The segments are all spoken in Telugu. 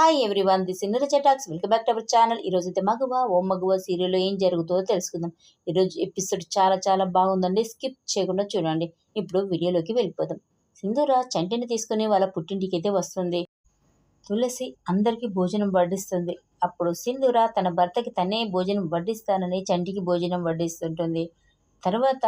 హాయ్ ఎవ్రీవన్ దిస్ ఇన్నర్ చటాక్స్ welcome back to our channel ఈరోజు అయితే మగువ ఓ మగువ సీరియల్లో ఏం జరుగుతుందో తెలుసుకుందాం. ఈరోజు ఎపిసోడ్ చాలా చాలా బాగుందండి. స్కిప్ చేయకుండా చూడండి. ఇప్పుడు వీడియోలోకి వెళ్ళిపోదాం. సింధూర చంటిని తీసుకుని వాళ్ళ పుట్టింటికి అయితే వస్తుంది. తులసి అందరికీ భోజనం వడ్డిస్తుంది. అప్పుడు సింధూర తన భర్తకి తనే భోజనం వడ్డిస్తానని చంటికి భోజనం వడ్డిస్తుంటుంది. తర్వాత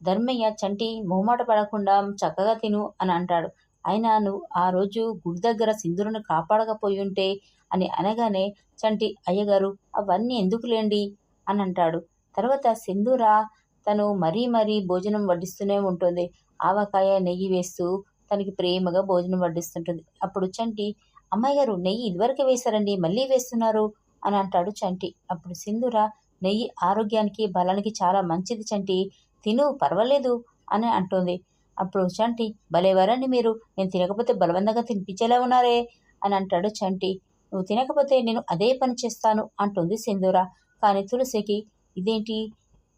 ధర్మయ్య చంటి మొహమాట పడకుండా చక్కగా తిను అని అంటాడు. అయినా నువ్వు ఆ రోజు గుడి దగ్గర సింధురును కాపాడకపోయి ఉంటే అని అనగానే చంటి అయ్యగారు అవన్నీ ఎందుకులేండి? అని అంటాడు. తర్వాత సింధూర తను మరీ మరీ భోజనం వడ్డిస్తూనే ఉంటుంది. ఆవకాయ నెయ్యి వేస్తూ తనకి ప్రేమగా భోజనం వడ్డిస్తుంటుంది. అప్పుడు చంటి అమ్మాయి గారు నెయ్యి ఇదివరకే వేశారండి మళ్ళీ వేస్తున్నారు? అని అంటాడు చంటి. అప్పుడు సింధూర నెయ్యి ఆరోగ్యానికి బలానికి చాలా మంచిది చంటి. తిను పర్వాలేదు అని అంటుంది. అప్పుడు చంటి భలేవారండి మీరు నేను తినకపోతే బలవంతంగా తినిపించేలా ఉన్నారే అని అంటాడు చంటి. నువ్వు తినకపోతే నేను అదే పని చేస్తాను అంటుంది సింధూర. కానీ తులసికి ఇదేంటి?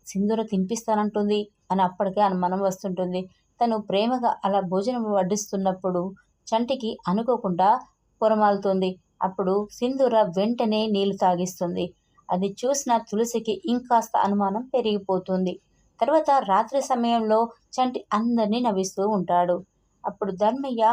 సింధూర తినిపిస్తానంటుంది అని అప్పటికే అనుమానం వస్తుంటుంది. తను ప్రేమగా అలా భోజనం వడ్డిస్తున్నప్పుడు చంటికి అనుకోకుండా పొరమాలుతుంది. అప్పుడు సింధూర వెంటనే నీళ్ళు తాగిస్తుంది. అది చూసిన తులసికి ఇంకాస్త అనుమానం పెరిగిపోతుంది. తర్వాత రాత్రి సమయంలో చంటి అందరినీ నవ్విస్తూ ఉంటాడు. అప్పుడు ధర్మయ్య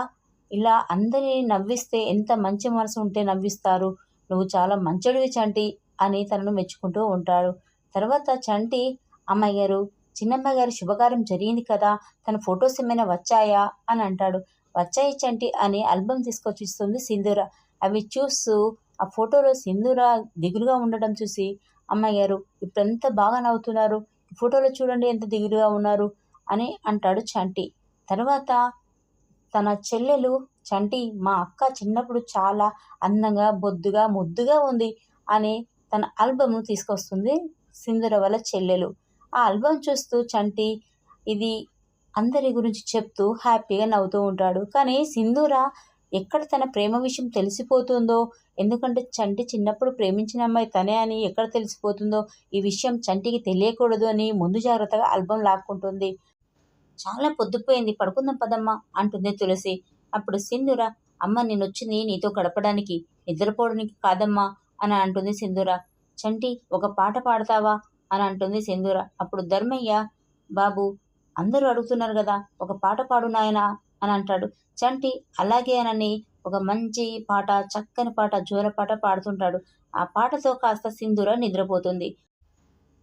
ఇలా అందరినీ నవ్విస్తే ఎంత మంచి మనసు ఉంటే నవ్విస్తారు. నువ్వు చాలా మంచడివి చంటి అని తనను మెచ్చుకుంటూ ఉంటాడు. తర్వాత చంటి అమ్మాయి గారు చిన్నమ్మ గారి శుభకార్యం జరిగింది కదా తన ఫొటోస్ ఏమైనా వచ్చాయా? అని అంటాడు. వచ్చాయి చంటి అని ఆల్బమ్ తీసుకొచ్చి ఇస్తుంది సింధూర. అవి చూస్తూ ఆ ఫోటోలో సింధూర దిగులుగా ఉండడం చూసి అమ్మాయి గారు ఇప్పుడంతా బాగా నవ్వుతున్నారు? ఫోటోలో చూడండి ఎంత దిగులుగా ఉన్నారు అని అంటాడు చంటి. తర్వాత తన చెల్లెలు చంటి మా అక్క చిన్నప్పుడు చాలా అందంగా బొద్దుగా ముద్దుగా ఉంది అని తన ఆల్బమ్ను తీసుకొస్తుంది సింధుర వాళ్ళ చెల్లెలు. ఆ ఆల్బమ్ చూస్తూ చంటి ఇది అందరి గురించి చెప్తూ హ్యాపీగా నవ్వుతూ ఉంటాడు. కానీ సింధూర ఎక్కడ తన ప్రేమ విషయం తెలిసిపోతుందో? ఎందుకంటే చంటి చిన్నప్పుడు ప్రేమించిన అమ్మాయి తనే అని ఎక్కడ తెలిసిపోతుందో? ఈ విషయం చంటికి తెలియకూడదు అని ముందు జాగ్రత్తగా ఆల్బం లాక్కుంటుంది. చాలా పొద్దుపోయింది పడుకుందాం పదమ్మా అంటుంది తులసి. అప్పుడు సింధుర అమ్మ నేనొచ్చింది నీతో గడపడానికి నిద్రపోవడానికి కాదమ్మా అని అంటుంది సింధుర. చంటి ఒక పాట పాడతావా? అని అంటుంది సింధుర. అప్పుడు ధర్మయ్య బాబు అందరూ అడుగుతున్నారు కదా ఒక పాట పాడు నాయనా అని అంటాడు. చంటి అలాగే అనని ఒక మంచి పాట చక్కని పాట జోరపాట పాడుతుంటాడు. ఆ పాటతో కాస్త సింధుర నిద్రపోతుంది.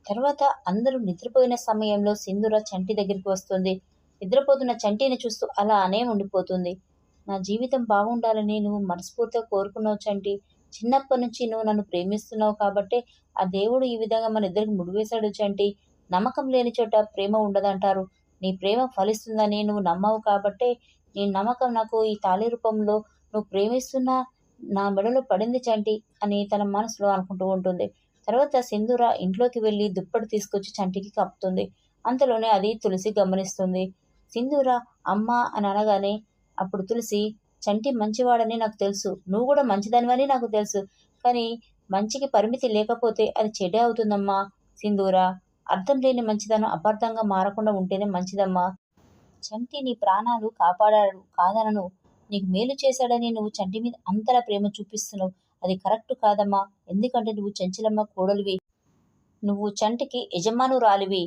తర్వాత అందరూ నిద్రపోయిన సమయంలో సింధుర చంటి దగ్గరికి వస్తుంది. నిద్రపోతున్న చంటిని చూస్తూ అలా అనే ఉండిపోతుంది. నా జీవితం బాగుండాలని నువ్వు మనస్ఫూర్తిగా కోరుకున్నావు చంటి. చిన్నప్పటి నుంచి నువ్వు నన్ను ప్రేమిస్తున్నావు కాబట్టి ఆ దేవుడు ఈ విధంగా మన ఇద్దరికి ముడివేశాడు చంటి. నమ్మకం లేని చోట ప్రేమ ఉండదంటారు. నీ ప్రేమ ఫలిస్తుందని నువ్వు నమ్మవు కాబట్టే నీ నమ్మకం నాకు ఈ తాళి రూపంలో నువ్వు ప్రేమిస్తున్న నా మెడలో పడింది చంటి అని తన మనసులో అనుకుంటూ ఉంటుంది. తర్వాత సింధూర ఇంట్లోకి వెళ్ళి దుప్పటి తీసుకొచ్చి చంటికి కప్పుతుంది. అంతలోనే అది తులసి గమనిస్తుంది. సింధూర అమ్మ అని అనగానే అప్పుడు తులసి చంటి మంచివాడని నాకు తెలుసు. నువ్వు కూడా మంచిదానివని నాకు తెలుసు. కానీ మంచికి పరిమితి లేకపోతే అది చెడ్డ అవుతుందమ్మా సింధూర. అర్థం లేని మంచిదనం అపార్థంగా మారకుండా ఉంటేనే మంచిదమ్మా. చంటి నీ ప్రాణాలు కాపాడాడు కాదనను. నీకు మేలు చేశాడని నువ్వు చంటి మీద అంతలా ప్రేమ చూపిస్తున్నావు. అది కరెక్ట్ కాదమ్మా. ఎందుకంటే నువ్వు చంచలమ్మ కోడలివి. నువ్వు చంటికి యజమానురాలివి.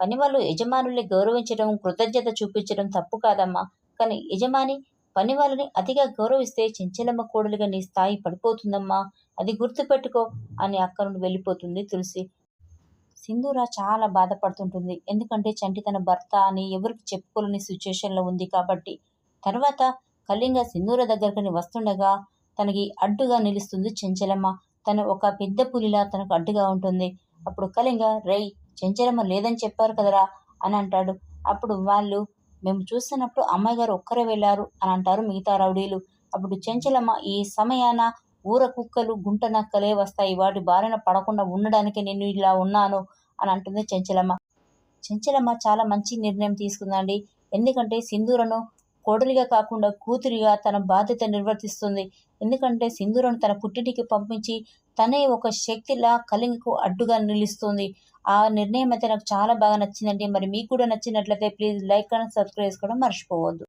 పని వాళ్ళు యజమానుల్ని గౌరవించడం కృతజ్ఞత చూపించడం తప్పు కాదమ్మా. కానీ యజమాని పని వాళ్ళని అతిగా గౌరవిస్తే చెంచలమ్మ కోడలుగా నీ స్థాయి పడిపోతుందమ్మా. అది గుర్తుపెట్టుకో అని అక్క నుండి వెళ్ళిపోతుంది తులసి. సింధూర చాలా బాధపడుతుంటుంది. ఎందుకంటే చంటి తన భర్త అని ఎవరికి చెప్పుకోలేని సిచ్యుయేషన్లో ఉంది కాబట్టి. తర్వాత కళింగ సింధూర దగ్గరకని వస్తుండగా తనకి అడ్డుగా నిలుస్తుంది చెంచలమ్మ. తను ఒక పెద్ద పులిలా తనకు అడ్డుగా ఉంటుంది. అప్పుడు కళింగ రై చెంచలమ్మ లేదని చెప్పారు కదరా అని అంటాడు. అప్పుడు వాళ్ళు మేము చూస్తున్నప్పుడు అమ్మాయి గారు ఒక్కరే వెళ్ళారు అని అంటారు మిగతా రౌడీలు. అప్పుడు చెంచలమ్మ ఈ సమయాన ఊర కుక్కలు గుంట నక్కలే వస్తాయి. వాటి బారిన పడకుండా ఉండడానికి నేను ఇలా ఉన్నాను అని అంటుంది చెంచలమ్మ. చెంచలమ్మ చాలా మంచి నిర్ణయం తీసుకుందండి. ఎందుకంటే సింధూరను కోడలిగా కాకుండా కూతురిగా తన బాధ్యత నిర్వర్తిస్తుంది. ఎందుకంటే సింధూరను తన పుట్టింటికి పంపించి తనే ఒక శక్తిలా కలింగకు అడ్డుగా నిలుస్తుంది. ఆ నిర్ణయం అయితే నాకు చాలా బాగా నచ్చిందండి. మరి మీకు కూడా నచ్చినట్లయితే ప్లీజ్ లైక్ అండ్ సబ్స్క్రైబ్ చేసుకోవడం మర్చిపోవద్దు.